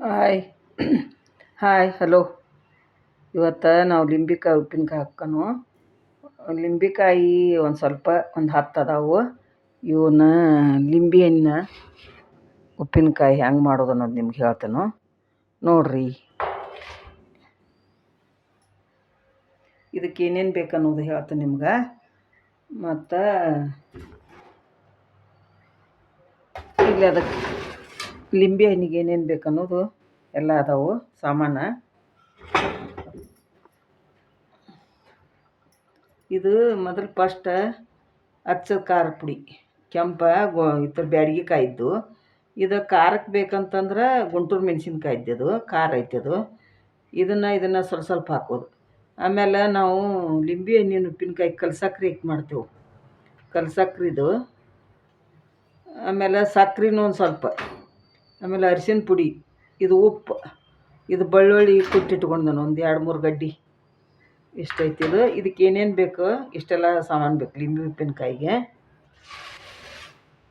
Hi hi hello ಇವತ್ತು ನಾವು ಲಿಂಬಿಕಾಯಿ ಉಪ್ಪಿನಕಾಯಿ ಹಾಕ್ಕನು ಲಿಂಬಿಕಾಯಿ ಒಂದು ಸ್ವಲ್ಪ ಒಂದು ಹತ್ತು ಅದಾವು. ಇವನ್ನ ಲಿಂಬಿ ಹಣ್ಣ ಉಪ್ಪಿನಕಾಯಿ ಹೆಂಗೆ ಮಾಡೋದು ಅನ್ನೋದು ನಿಮ್ಗೆ ಹೇಳ್ತೇನೆ. ನೋಡ್ರಿ. ಇದಕ್ಕೆ ಏನೇನು ಬೇಕು ಅನ್ನೋದು ಹೇಳ್ತೇನೆ ನಿಮ್ಗೆ. ಮತ್ತು ಇಲ್ಲಿ ಅದಕ್ಕೆ ಲಿಂಬೆ ಹಣ್ಣಿಗೆ ಏನೇನು ಬೇಕು ಅನ್ನೋದು ಎಲ್ಲ ಅದಾವು, ಸಾಮಾನು. ಇದು ಮೊದಲು ಫಸ್ಟ್ ಹಚ್ಚದ ಖಾರ ಪುಡಿ, ಕೆಂಪ ಗೋ ಇತರ ಬ್ಯಾಡಗಿ ಕಾಯಿದ್ದು ಇದು ಖಾರಕ್ಕೆ ಬೇಕಂತಂದ್ರೆ ಗುಂಟೂರು ಮೆಣಸಿನ್ಕಾಯಿ ಅದು, ಖಾರ ಐತೆ ಅದು. ಇದನ್ನು ಇದನ್ನು ಸ್ವಲ್ಪ ಸ್ವಲ್ಪ ಹಾಕೋದು. ಆಮೇಲೆ ನಾವು ಲಿಂಬೆ ಹಣ್ಣಿನ ಉಪ್ಪಿನಕಾಯಿ ಕಲ್ಸಕ್ರಿ ಇಟ್ಟು ಮಾಡ್ತೇವೆ. ಕಲ್ಸಕ್ರಿದು. ಆಮೇಲೆ ಸಕ್ರೆನೂ ಒಂದು ಸ್ವಲ್ಪ. ಆಮೇಲೆ ಅರಿಶಿನ ಪುಡಿ, ಇದು ಉಪ್ಪು, ಇದು ಬೆಳ್ಳುಳ್ಳಿ ಕುಟ್ಟಿಟ್ಕೊಂಡು ನಾನು ಒಂದು ಎರಡು ಮೂರು ಗಡ್ಡಿ. ಇಷ್ಟೈತಿ ಇದು? ಇದಕ್ಕೆ ಏನೇನು ಬೇಕು? ಇಷ್ಟೆಲ್ಲ ಸಾಮಾನು ಬೇಕು ಲಿಂಬೆ ಉಪ್ಪಿನಕಾಯಿಗೆ.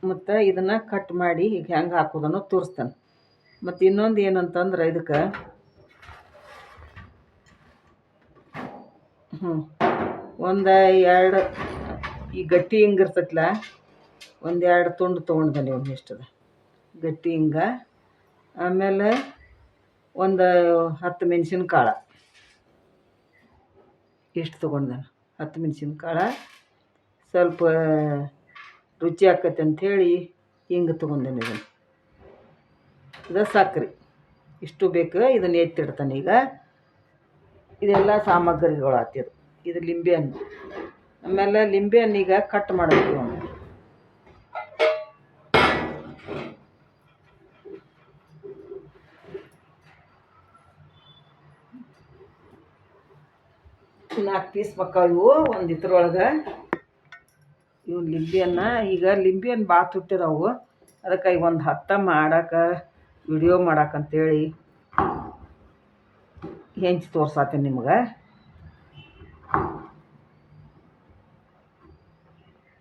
ಮತ್ತು ಇದನ್ನು ಕಟ್ ಮಾಡಿ ಈಗ ಹೆಂಗೆ ಹಾಕೋದನ್ನು ತೋರಿಸ್ತಾನೆ. ಮತ್ತು ಇನ್ನೊಂದು ಏನಂತಂದ್ರೆ ಇದಕ್ಕೆ ಹ್ಞೂ ಒಂದು ಎರಡು ಈ ಗಟ್ಟಿ ಹಿಂಗೆ ಒಂದೆರಡು ಒಂದು ಎರಡು ತುಂಡು ತೊಗೊಂಡೆ ನೀವು ಇಷ್ಟದ. ಗಟ್ಟಿ ಹಿಂಗ ಆಮೇಲೆ ಒಂದು ಹತ್ತು ಮೆಣಸಿನ ಕಾಳು ಇಷ್ಟು ತೊಗೊಂಡೆ ಹತ್ತು ಮೆಣಸಿನ ಕಾಳು ಸ್ವಲ್ಪ ರುಚಿ ಆಕತ್ತೆ ಅಂಥೇಳಿ ಹಿಂಗೆ ತೊಗೊಂಡೇನೆ ಇದನ್ನು. ಇದು ಸಕ್ಕರೆ ಇಷ್ಟು ಬೇಕು ಇದನ್ನು ಎತ್ತಿಡ್ತಾನೆ ಈಗ. ಇದೆಲ್ಲ ಸಾಮಗ್ರಿಗಳು ಆತಿದು ಇದು ಲಿಂಬೆ ಹಣ್ಣು. ಆಮೇಲೆ ಲಿಂಬೆ ಈಗ ಕಟ್ ಮಾಡಬೇಕು ಅವನು ನಾಲ್ಕು ಪೀಸ್ ಮಕ್ಕಳು ಇವು ಒಂದು ಇದ್ರೊಳಗೆ. ಇವು ಲಿಂಬಿಯನ್ನು, ಈಗ ಲಿಂಬಿಯನ್ನು ಭಾಳ ತುಟ್ಟಿದವು ಅದಕ್ಕೆ ಈಗ ಒಂದು ಹತ್ತ ಮಾಡಕ್ಕೆ ವಿಡಿಯೋ ಮಾಡಕ್ಕಂತೇಳಿ ಹೆಂಚು ತೋರ್ಸಾತೀನಿ ನಿಮ್ಗೆ.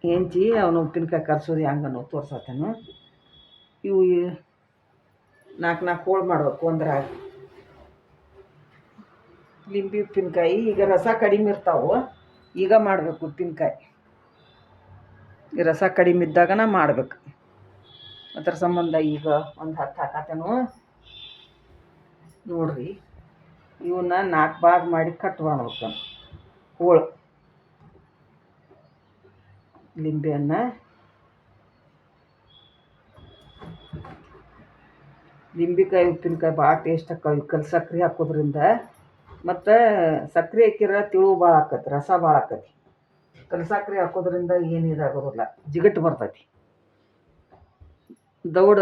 ಹೆಂಚಿ ಅವನು ಉಪ್ಪಿನಕಾಯಿ ಕರ್ಸೋದು ಹೆಂಗೆ ಅನ್ನೋದು ತೋರ್ಸತ್ತೇನು ಇವು ನಾಲ್ಕು ನಾಲ್ಕು ಹೋಳು ಮಾಡಬೇಕು ಒಂದ್ರಾಗ. ಲಿಂಬೆ ಉಪ್ಪಿನಕಾಯಿ ಈಗ ರಸ ಕಡಿಮೆ ಇರ್ತಾವೆ, ಈಗ ಮಾಡಬೇಕು ಉಪ್ಪಿನಕಾಯಿ. ರಸ ಕಡಿಮೆ ಇದ್ದಾಗನ ಮಾಡ್ಬೇಕು. ಅದ್ರ ಸಂಬಂಧ ಈಗ ಒಂದು ಹತ್ತು ಹಾಕತ್ತೇನು ನೋಡ್ರಿ ಇವನ್ನ ನಾಲ್ಕು ಭಾಗ ಮಾಡಿ ಕಟ್ ಮಾಡ್ಬೇಕು ಹೋಳು. ಲಿಂಬೆಯನ್ನು ಲಿಂಬೆಕಾಯಿ, ಉಪ್ಪಿನಕಾಯಿ ಭಾಳ ಟೇಸ್ಟ್ ಆಕ್ಕವೆ ಕಲ್ ಸಕ್ರೆ ಹಾಕೋದ್ರಿಂದ ಮತ್ತು ಸಕ್ಕರೆ ಹಾಕಿರ ತಿಳು ಭಾಳ ಆಕತಿ ರಸ ಭಾಳ ಆಕತಿ ಕಲ್ ಸಕ್ರೆ ಹಾಕೋದ್ರಿಂದ ಏನು ಇದಾಗೋದಿಲ್ಲ, ಜಿಗಟ್ ಬರ್ತೈತಿ. ದೌಡ,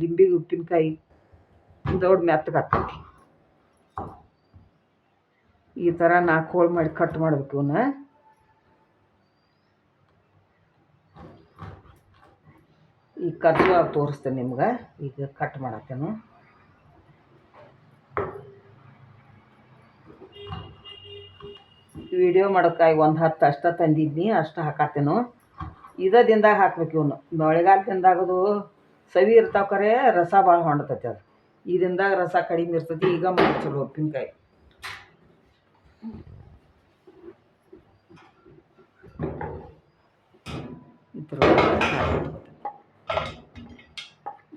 ಲಿಂಬೆ, ಉಪ್ಪಿನಕಾಯಿ, ದೌಡ ಮೆತ್ತಗೆ ಹಾಕ್ತೈತಿ. ಈ ಥರ ನಾಲ್ಕು ಹೋಳು ಮಾಡಿ ಕಟ್ ಮಾಡಬೇಕು ಇವನ್ನ ಈಗ ಕರ್ಜು ತೋರಿಸ್ತೇನೆ ನಿಮ್ಗೆ, ಈಗ ಕಟ್ ಮಾಡತ್ತೇನು ವಿಡಿಯೋ ಮಾಡೋಕ್ಕಾಗಿ ಒಂದು ಹತ್ತು ಅಷ್ಟು ತಂದಿದ್ನಿ, ಅಷ್ಟು ಹಾಕತ್ತೇನು. ಇದೇ ದಿನದಾಗ ಹಾಕ್ಬೇಕು ಇವನು. ಮಳೆಗಾಲ ದಿನದಾಗದು ಸವಿ ಇರ್ತಾವ ಕರೆ, ರಸ ಭಾಳ ಹೊಂಡತೈತಿ ಅದು. ಈ ದಿನದಾಗ ರಸ ಕಡಿಮೆ ಇರ್ತೈತಿ, ಈಗ ಮಾಡಿ ಚಲೋ ಉಪ್ಪಿನಕಾಯಿ.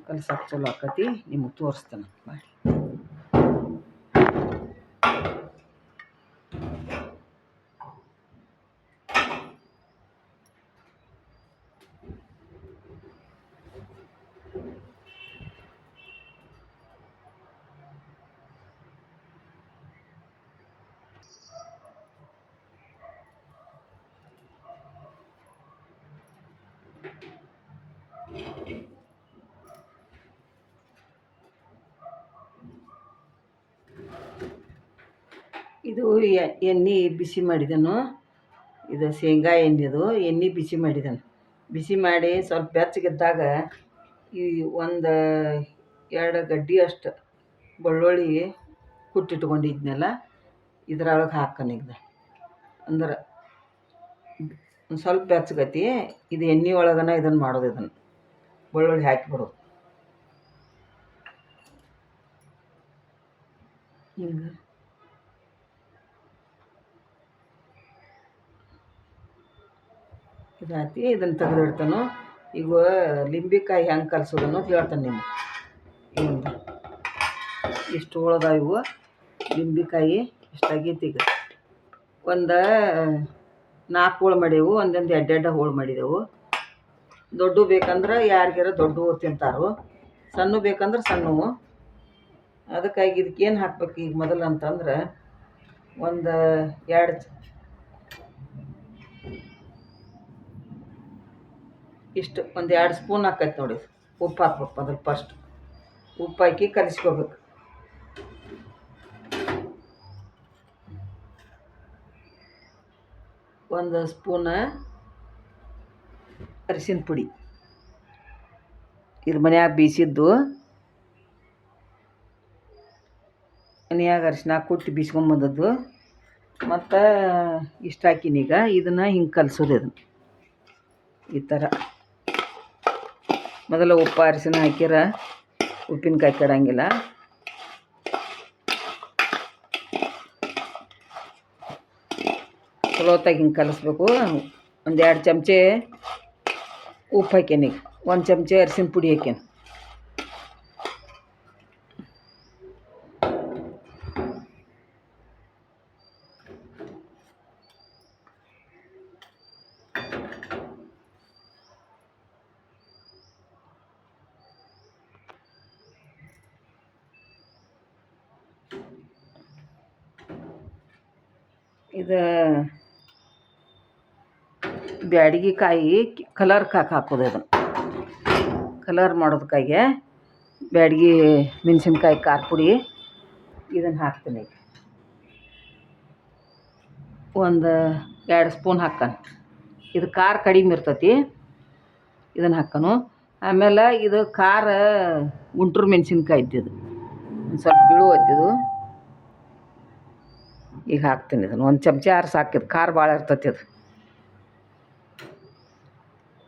ಕಲ್ಸಕ್ಕೆ ಚಲೋ ಆಕತಿ, ನಿಮಗೆ ತೋರಿಸ್ತೇನೆ. ಮಾಡಿ ಇದು ಎಣ್ಣೆ ಬಿಸಿ ಮಾಡಿದನು. ಇದು ಶೇಂಗಾ ಎಣ್ಣೆದು ಎಣ್ಣೆ ಬಿಸಿ ಮಾಡಿದನು. ಬಿಸಿ ಮಾಡಿ ಸ್ವಲ್ಪ ಬೆಚ್ಚಗಿದ್ದಾಗ ಈ ಒಂದು ಎರಡು ಗಡ್ಡಿ ಅಷ್ಟು ಬೆಳ್ಳುಳ್ಳಿ ಕುಟ್ಟಿಟ್ಕೊಂಡಿದ್ನೆಲ್ಲ, ಇದ್ರೊಳಗೆ ಹಾಕ್ಕನೀಗ ಅಂದ್ರೆ ಒಂದು ಸ್ವಲ್ಪ ಬೆಚ್ಚಗತಿ, ಇದು ಎಣ್ಣೆ ಒಳಗನ ಇದನ್ನು ಮಾಡೋದು ಇದನ್ನು ಬೆಳ್ಳುಳ್ಳಿ ಹಾಕಿಬಿಡೋದು ಹಿಂಗೆ. ಇದಾತಿ ಇದನ್ನು ತೆಗೆದಿಡ್ತಾನು, ಈಗ ಲಿಂಬಿಕಾಯಿ ಹೆಂಗೆ ಕಲಸೋದು ಅನ್ನೋದು ಹೇಳ್ತಾನೆ ನಿಮ್ಗೆ. ಇವಂದು ಇಷ್ಟು ಉಳದ ಇವು, ಲಿಂಬಿಕಾಯಿ ಇಷ್ಟಾಗೈತಿ ಈಗ. ಒಂದು ನಾಲ್ಕು ಹೋಳು ಮಾಡೇವು ಒಂದೊಂದು ಎಡ್ಡೆಡ್ಡ ಹೋಳು ಮಾಡಿದೆವು. ದೊಡ್ಡ ಬೇಕಂದ್ರೆ ಯಾರಿಗಾರ ದೊಡ್ಡವು ತಿಂತಾರೋ, ಸಣ್ಣ ಬೇಕಂದ್ರೆ ಸಣ್ಣವು. ಅದಕ್ಕಾಗಿ ಇದಕ್ಕೆ ಏನು ಹಾಕ್ಬೇಕು ಈಗ ಮೊದಲು ಅಂತಂದ್ರೆ ಒಂದು ಎರಡು ಇಷ್ಟು ಒಂದು ಎರಡು ಸ್ಪೂನ್ ಹಾಕೈತೆ ನೋಡಿ. ಉಪ್ಪು ಹಾಕ್ಬೇಕು ಮೊದಲು ಫಸ್ಟ್ ಉಪ್ಪು ಹಾಕಿ ಕಲಿಸ್ಕೋಬೇಕು. ಒಂದು ಸ್ಪೂನ ಅರಿಶಿನ ಪುಡಿ. ಇದು ಮನ್ಯಾಗ ಬೀಸಿದ್ದು ಮನ್ಯಾಗ ಅರಿಶಿನ ಕುಟ್ಟಿ ಬೀಸ್ಕೊಂಬಂದದ್ದು ಮತ್ತು ಇಷ್ಟು ಹಾಕಿನೀಗ ಇದನ್ನು ಹಿಂಗೆ ಕಲಿಸೋದು ಇದನ್ನು. ಈ ಥರ ಮೊದಲು ಉಪ್ಪು ಅರಿಶಿನ ಹಾಕಿರ ಉಪ್ಪಿನಕಾಯಿ ಕೆಡಂಗಿಲ್ಲ. ಚಲೋತ್ತಾಗಿ ಹಿಂಗೆ ಕಲಿಸ್ಬೇಕು. ಒಂದು ಎರಡು ಚಮಚೆ ಉಪ್ಪು ಹಾಕ್ಯನೀಗ ಒಂದು ಚಮಚೆ ಅರಿಶಿನ ಪುಡಿ ಹಾಕ್ಯಾನ. ಇದು ಬ್ಯಾಡಗಿ ಕಾಯಿ ಕಲರ್ ಕಾಕ್ ಹಾಕೋದು ಅದನ್ನು ಕಲರ್ ಮಾಡೋದಕ್ಕಾಗೆ ಬ್ಯಾಡಗಿ ಮೆಣಸಿನ್ಕಾಯಿ ಖಾರ ಪುಡಿ ಇದನ್ನು ಹಾಕ್ತೀನಿ ಒಂದು ಎರಡು ಸ್ಪೂನ್ ಹಾಕ್ಕಾನ ಇದು ಖಾರ ಕಡಿಮೆ ಇರ್ತೈತಿ, ಇದನ್ನು ಹಾಕ್ಕನು ಆಮೇಲೆ ಇದು ಖಾರ ಗುಂಟೂರು ಮೆಣಸಿನ್ಕಾಯಿ ಇದ್ದಿದ್ದು ಸ್ವಲ್ಪ ಬೀಳುವತ್ತಿದು ಈಗ ಹಾಕ್ತೀನಿ ಇದನ್ನು ಒಂದು ಚಮಚ ಆರು ಸಾಕಿದ್ದು ಖಾರ ಭಾಳ ಇರ್ತೈತಿ ಅದು.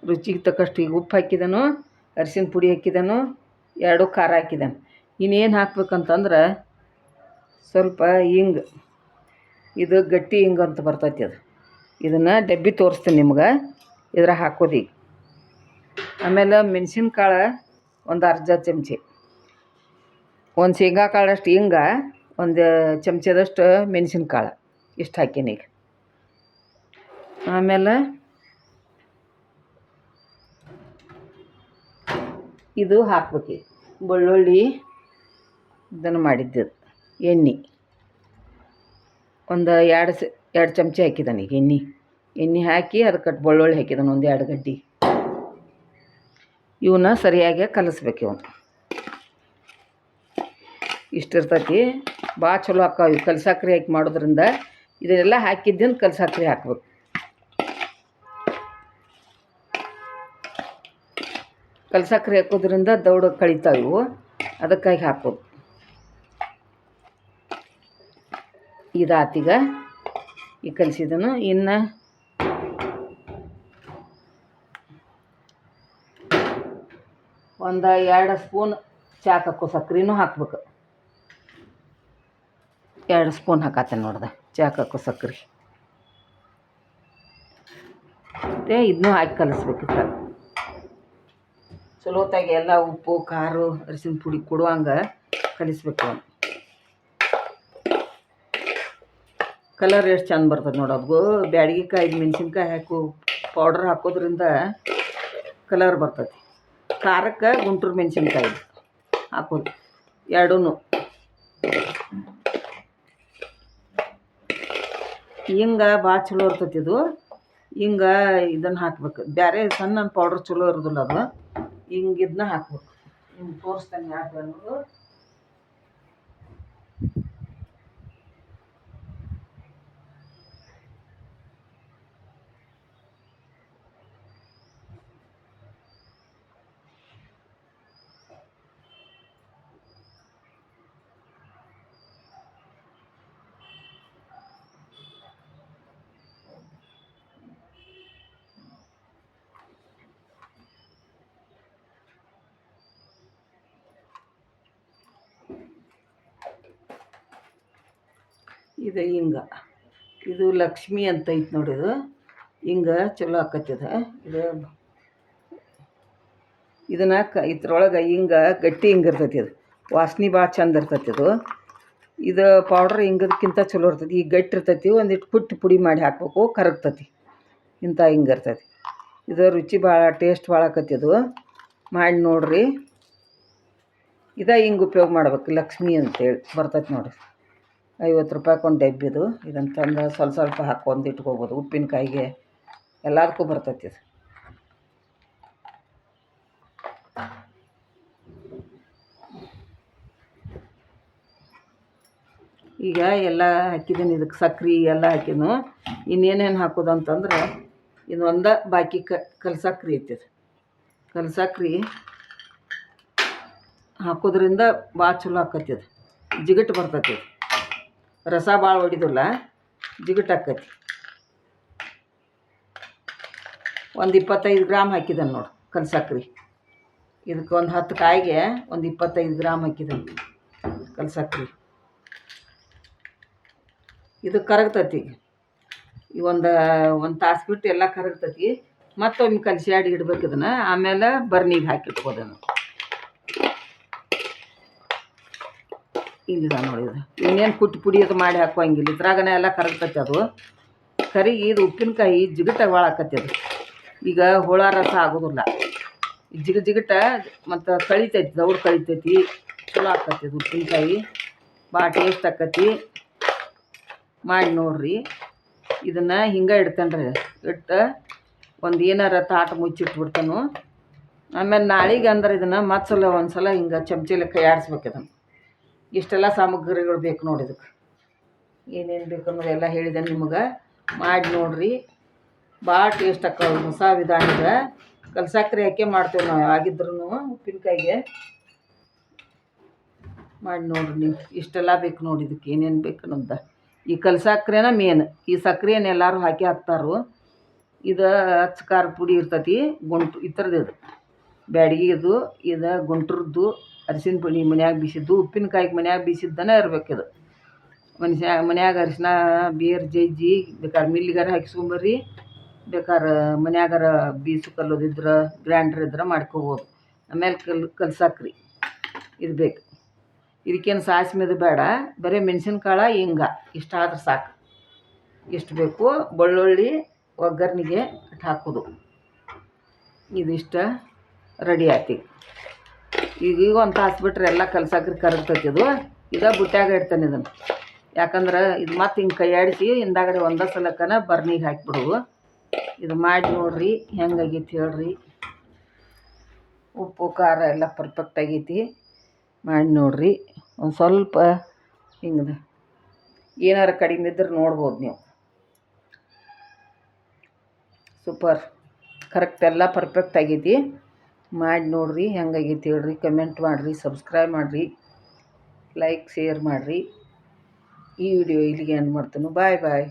ರುಚಿಗೆ ತಕ್ಕಷ್ಟು ಈಗ ಉಪ್ಪು ಹಾಕಿದನು, ಅರಿಶಿನ ಪುಡಿ ಹಾಕಿದನು, ಎರಡು ಖಾರ ಹಾಕಿದನು. ಇನ್ನೇನು ಹಾಕ್ಬೇಕಂತಂದ್ರೆ ಸ್ವಲ್ಪ ಹಿಂಗೆ, ಇದು ಗಟ್ಟಿ ಹಿಂಗೆ ಅಂತ ಬರ್ತೈತಿ ಅದು. ಇದನ್ನು ಡಬ್ಬಿ ತೋರಿಸ್ತೀನಿ ನಿಮ್ಗೆ, ಇದ್ರಾಗ ಹಾಕೋದು ಈಗ. ಆಮೇಲೆ ಮೆಣಸಿನ್ಕಾಳು ಒಂದು ಅರ್ಧ ಚಮಚೆ. ಒಂದು ಶೇಂಗಾ ಕಾಳಷ್ಟು ಹಿಂಗೆ ಒಂದು ಚಮಚದಷ್ಟು ಮೆಣಸಿನ್ಕಾಳು ಇಷ್ಟು ಹಾಕೀನಿ ಈಗ. ಆಮೇಲೆ ಇದು ಹಾಕ್ಬೇಕು ಬೆಳ್ಳುಳ್ಳಿ ಇದನ್ನು ಮಾಡಿದ್ದು ಎಣ್ಣೆ. ಒಂದು ಎರಡು ಸ, ಎರಡು ಚಮಚ ಹಾಕಿದ್ದಾನೆ ಈಗ ಎಣ್ಣೆ. ಎಣ್ಣೆ ಹಾಕಿ ಅದಕ್ಕೆ ಬೆಳ್ಳುಳ್ಳಿ ಹಾಕಿದ್ದಾನೆ ಒಂದು ಎರಡು ಗಡ್ಡಿ. ಇವನ್ನ ಸರಿಯಾಗಿ ಕಲಿಸ್ಬೇಕು ಇವನು. ಇಷ್ಟಿರ್ತೈತಿ. ಭಾಳ ಚಲೋ ಆಕ್ಕಾವ ಇವು ಕಲ್ಸಾಕ್ರಿ ಹಾಕಿ ಮಾಡೋದ್ರಿಂದ. ಇದನ್ನೆಲ್ಲ ಹಾಕಿದ್ದನ್ನು ಕಲ್ಸಾಕ್ರಿ ಹಾಕ್ಬೇಕು. ಕಲ್ಸಕ್ರಿ ಹಾಕೋದ್ರಿಂದ ದೌಡ ಕಳಿತಾವೆ ಇವು. ಅದಕ್ಕಾಗಿ ಹಾಕೋದು ಇದಾತೀಗ ಈ ಕಲಿಸಿದನು. ಇನ್ನು ಒಂದು ಎರಡು ಸ್ಪೂನ್ ಚಾ ಹಾಕೋ ಹಾಕ್ಬೇಕು. ಎರಡು ಸ್ಪೂನ್ ಹಾಕತ್ತೆ ನೋಡ್ದೆ. ಚಾಕಕ್ಕೂ ಸಕ್ಕರೆ ಮತ್ತು ಇದನ್ನೂ ಹಾಕಿ ಕಲಿಸ್ಬೇಕು ಚಲೋತ್ತಾಗಿ ಎಲ್ಲ ಉಪ್ಪು, ಖಾರ ಅರಿಶಿನ ಪುಡಿ ಕೊಡುವಂಗೆ ಕಲಿಸ್ಬೇಕು ಕಲರ್ ಎಷ್ಟು ಚೆಂದ ಬರ್ತದೆ ನೋಡೋದು ಬ್ಯಾಡಗಿ ಬ್ಯಾಡಗಿಕಾಯಿ, ಮೆಣಸಿನ್ಕಾಯಿ ಹಾಕು ಪೌಡ್ರ್ ಹಾಕೋದ್ರಿಂದ ಕಲರ್ ಬರ್ತದೆ. ಖಾರಕ್ಕೆ, ಗುಂಟೂರು, ಮೆಣಸಿನ್ಕಾಯಿ ಹಾಕೋದು. ಎರಡೂ ಹಿಂಗೆ ಭಾಳ ಚಲೋ ಇರ್ತೈತಿ ಇದು. ಹಿಂಗ ಇದನ್ನು ಹಾಕ್ಬೇಕು. ಬೇರೆ ಸಣ್ಣ ಪೌಡ್ರ್ ಚಲೋ ಇರೋದಿಲ್ಲ ಅದು. ಹಿಂಗೆ ಇದನ್ನ ಹಾಕ್ಬೇಕು. ಹಿಂಗೆ ತೋರಿಸ್ತೇನೆ ಯಾಕೆ ಅನ್ನೋದು ಇದು ಹಿಂಗ. ಇದು ಲಕ್ಷ್ಮಿ ಅಂತ ಐತೆ ನೋಡಿ ಇದು. ಹಿಂಗ ಚಲೋ ಆಕತ್ತದ. ಇದು ಇದನ್ನು ಕ ಇದ್ರೊಳಗೆ ಹಿಂಗ ಗಟ್ಟಿ ಹಿಂಗೆ ಇರ್ತೈತಿ ಅದು. ವಾಸನೆ ಭಾಳ ಚಂದ ಇರ್ತೈತಿ ಇದು ಇದು ಪೌಡ್ರ್ ಹಿಂಗದಕ್ಕಿಂತ ಚಲೋ ಇರ್ತೈತಿ. ಈಗ ಗಟ್ಟಿ ಇರ್ತೈತಿ ಒಂದಿಟ್ಟು ಪುಟ್ಟಿ ಪುಡಿ ಮಾಡಿ ಹಾಕ್ಬೇಕು, ಕರಗ್ತತಿ. ಇಂಥ ಹಿಂಗೆ ಇರ್ತೈತಿ. ಇದು ರುಚಿ ಭಾಳ ಟೇಸ್ಟ್ ಭಾಳ ಆಕತ್ತಿದು ಮಾಡಿ ನೋಡ್ರಿ. ಇದ ಹಿಂಗೆ ಉಪಯೋಗ ಮಾಡ್ಬೇಕು ಲಕ್ಷ್ಮಿ ಅಂತೇಳಿ ಬರ್ತೈತಿ ನೋಡಿರಿ. ಐವತ್ತು ರೂಪಾಯಿಗೆ ಒಂದು ಡಬ್ಬಿದು. ಇದನ್ನು ತಂದು ಸ್ವಲ್ಪ ಸ್ವಲ್ಪ ಹಾಕ್ಕೊಂಡು ಇಟ್ಕೋಬೋದು. ಉಪ್ಪಿನಕಾಯಿಗೆ ಎಲ್ಲದಕ್ಕೂ ಬರ್ತೈತಿ ಇದು. ಈಗ ಎಲ್ಲ ಹಾಕಿದ್ದೀನಿ ಇದಕ್ಕೆ ಸಕ್ರೆ ಎಲ್ಲ ಹಾಕಿದ್ನು. ಇನ್ನೇನೇನು ಹಾಕೋದು ಅಂತಂದ್ರೆ ಇನ್ನೊಂದು ಬಾಕಿ ಕ ಕಲ್ಸಕ್ರಿ ಐತಿ ಕಲ್ಸಕ್ರಿ ಹಾಕೋದ್ರಿಂದ ಭಾಳ ಚಲೋ ಆಕತಿ ಅದು ಜಿಗಟ್ ಬರ್ತೈತಿ ರಸ ಭಾಳ ಹೊಡಿದಿಲ್ಲ ಜಿಗಟ್ ಆಕತಿ ಒಂದು ಇಪ್ಪತ್ತೈದು ಗ್ರಾಮ್ ಹಾಕಿದ್ದಾನೆ ನೋಡು ಕಲ್ಸಕ್ರಿ. ಇದಕ್ಕೆ ಒಂದು ಹತ್ತು ಕಾಯಿಗೆ ಒಂದು ಇಪ್ಪತ್ತೈದು ಗ್ರಾಮ್ ಹಾಕಿದ್ದಾನೆ ಕಲ್ಸಕ್ರಿ. ಇದು ಕರಗ್ತತಿ. ಈ ಒಂದು ಒಂದು ತಾಸು ಬಿಟ್ಟು ಎಲ್ಲ ಕರಗ್ತತಿ. ಮತ್ತೊಮ್ಮೆ ಕಲಸಿ ಆಡಿ ಇಡ್ಬೇಕು ಇದನ್ನು. ಆಮೇಲೆ ಬರ್ನಿಗೆ ಹಾಕಿಟ್ಕೋದನ್ನು ಇಲ್ಲಿದ ನೋಡಿ ಇದು. ಇನ್ನೇನು ಕುಟ್ಟಿ ಪುಡಿ ಅದು ಮಾಡಿ ಹಾಕೋಂಗಿಲ್ಲ ಇದ್ರಾಗನೇ ಎಲ್ಲ ಕರಗ್ತೈತಿ ಅದು. ಕರಿಗಿ ಇದು ಉಪ್ಪಿನಕಾಯಿ ಜಿಗಟ ಭಾಳ ಆಕತಿ ಅದು. ಈಗ ಹುಳ ರಸ ಆಗೋದಿಲ್ಲ. ಜಿಗ ಜಿಗಟ ಮತ್ತು ಕಳಿತೈತಿ, ದೌಡ್ ಕಳಿತೈತಿ. ಚಲೋ ಆಕತಿ ಅದು ಉಪ್ಪಿನಕಾಯಿ. ಭಾಳ ಟೇಸ್ಟ್ ಆಕತಿ ಮಾಡಿ ನೋಡ್ರಿ. ಇದನ್ನು ಹಿಂಗೆ ಇಡ್ತೇನೆ ರೀ ಇಟ್ಟು ಒಂದು ಏನಾರ ತಾಟ ಮುಚ್ಚಿಟ್ಬಿಡ್ತಾನು. ಆಮೇಲೆ ನಾಳೆಗೆ ಅಂದ್ರೆ ಇದನ್ನು ಮತ್ತೊಂದು ಒಂದು ಸಲ ಹಿಂಗೆ ಚಮಚಲಿ ಕೈ ಆಡಿಸ್ಬೇಕು ಇದನ್ನು. ಇಷ್ಟೆಲ್ಲ ಸಾಮಗ್ರಿಗಳು ಬೇಕು ನೋಡಿ ಇದಕ್ಕೆ. ಏನೇನು ಬೇಕು ಅನ್ನೋದು ಎಲ್ಲ ಹೇಳಿದೆ ನಿಮಗೆ. ಮಾಡಿ ನೋಡ್ರಿ. ಭಾಳ ಟೇಸ್ಟ್ ಆಕ್ಕವು ಹೊಸ ವಿಧಾನದ. ಕಲ್ಸಕ್ರೆ ಹಾಕಿ ಮಾಡ್ತೇವೆ ನಾವು ಆಗಿದ್ರು ಉಪ್ಪಿನಕಾಯಿಗೆ. ಮಾಡಿ ನೋಡ್ರಿ ನೀವು. ಇಷ್ಟೆಲ್ಲ ಬೇಕು ನೋಡಿ ಇದಕ್ಕೆ. ಏನೇನು ಬೇಕು ಅನ್ನೋದು. ಈ ಕಲ್ಸಕ್ರೆನ ಮೇನ್ ಈ ಸಕ್ಕರೆಯನ್ನು ಎಲ್ಲರೂ ಹಾಕಿ ಹಾಕ್ತಾರೋ. ಇದು ಹಚ್ಚ ಖಾರ ಪುಡಿ ಇರ್ತೈತಿ. ಗುಂಟು ಈ ಥರದ್ದು ಇದು. ಬ್ಯಾಡಗಿದು ಇದು ಗುಂಟ್ರದ್ದು. ಅರಿಶಿನ ಪುಡಿ ಮನ್ಯಾಗ ಬೀಸಿದ್ದು ಉಪ್ಪಿನಕಾಯಿಗೆ ಮನ್ಯಾಗ ಬೀಸಿದ್ದನೇ ಇರ್ಬೇಕು ಇದು ಮನುಷ್ಯ ಮನ್ಯಾಗ ಅರಿಶಿನ, ಬೇರು, ಜಜ್ಜಿ ಬೇಕಾದ್ರೆ ಮಿಲ್ಲಿಗಾರ ಹಾಕಿಸ್ಕೊಂಬರ್ರಿ ಬೇಕಾದ್ರೆ ಮನ್ಯಾಗಾರ ಬೀಸು ಕಲ್ಲೋದಿದ್ರೆ, ಗ್ರ್ಯಾಂಡರ್ ಇದ್ರೆ ಮಾಡ್ಕೋಬೋದು. ಆಮೇಲೆ ಕಲ್, ಕಲ್ಸಾಕ್ರಿ. ಇದು ಬೇಕು. ಇದಕ್ಕೇನು ಸಾಸಿಮೆದು ಬೇಡ, ಬರೀ ಮೆಣಸಿನ್ಕಾಳು, ಹಿಂಗ. ಇಷ್ಟ ಆದ್ರೆ ಸಾಕು. ಎಷ್ಟು ಬೇಕು, ಬೆಳ್ಳುಳ್ಳಿ, ಒಗ್ಗರಣೆಗೆ ಹಾಕೋದು. ಇದಿಷ್ಟ ರೆಡಿ ಆಯ್ತು ಈಗ ಈಗ ಒಂದು ತಾಸು ಬಿಟ್ರೆ ಎಲ್ಲ ಕಲ್ಸಕ್ರಿ ಕರಗ್ತೈತಿ ಇದು ಇದ ಬುಟ್ಟ್ಯಾಗ ಇಡ್ತಾನೆ ಇದನ್ನು. ಯಾಕಂದ್ರೆ ಇದು ಮತ್ತೆ ಹಿಂಗೆ ಆಡಿಸಿ ಹಿಂದಾಗಡೆ ಒಂದೇ ಸಲಕ್ಕನ ಬರ್ನಿಗೆ ಹಾಕಿಬಿಡು. ಇದು ಮಾಡಿ ನೋಡ್ರಿ ಹೆಂಗಾಗೈತಿ ಹೇಳ್ರಿ. ಉಪ್ಪು, ಖಾರ ಎಲ್ಲ ಪರ್ಫೆಕ್ಟ್ ಆಗೈತಿ. ಮಾಡಿ ನೋಡ್ರಿ. ಒಂದು ಸ್ವಲ್ಪ ಹಿಂಗೆ ಏನಾರು ಕಡಿಮೆ ಇದ್ರೆ ನೋಡ್ಬೋದು ನೀವು. ಸೂಪರ್. ಕರೆಕ್ಟ್ ಎಲ್ಲ ಪರ್ಫೆಕ್ಟ್ ಆಗೈತಿ. ಮಾಡಿ ನೋಡಿರಿ, ಹೆಂಗಾಗೈತಿ ಹೇಳ್ರಿ ಕಮೆಂಟ್ ಮಾಡಿರಿ ಸಬ್ಸ್ಕ್ರೈಬ್ ಮಾಡಿರಿ ಲೈಕ್ ಶೇರ್ ಮಾಡಿರಿ. ಈ ವಿಡಿಯೋ ಇಲ್ಲಿಗೆ ಎಂಡ್ ಮಾಡ್ತೀನಿ. ಬಾಯ್ ಬಾಯ್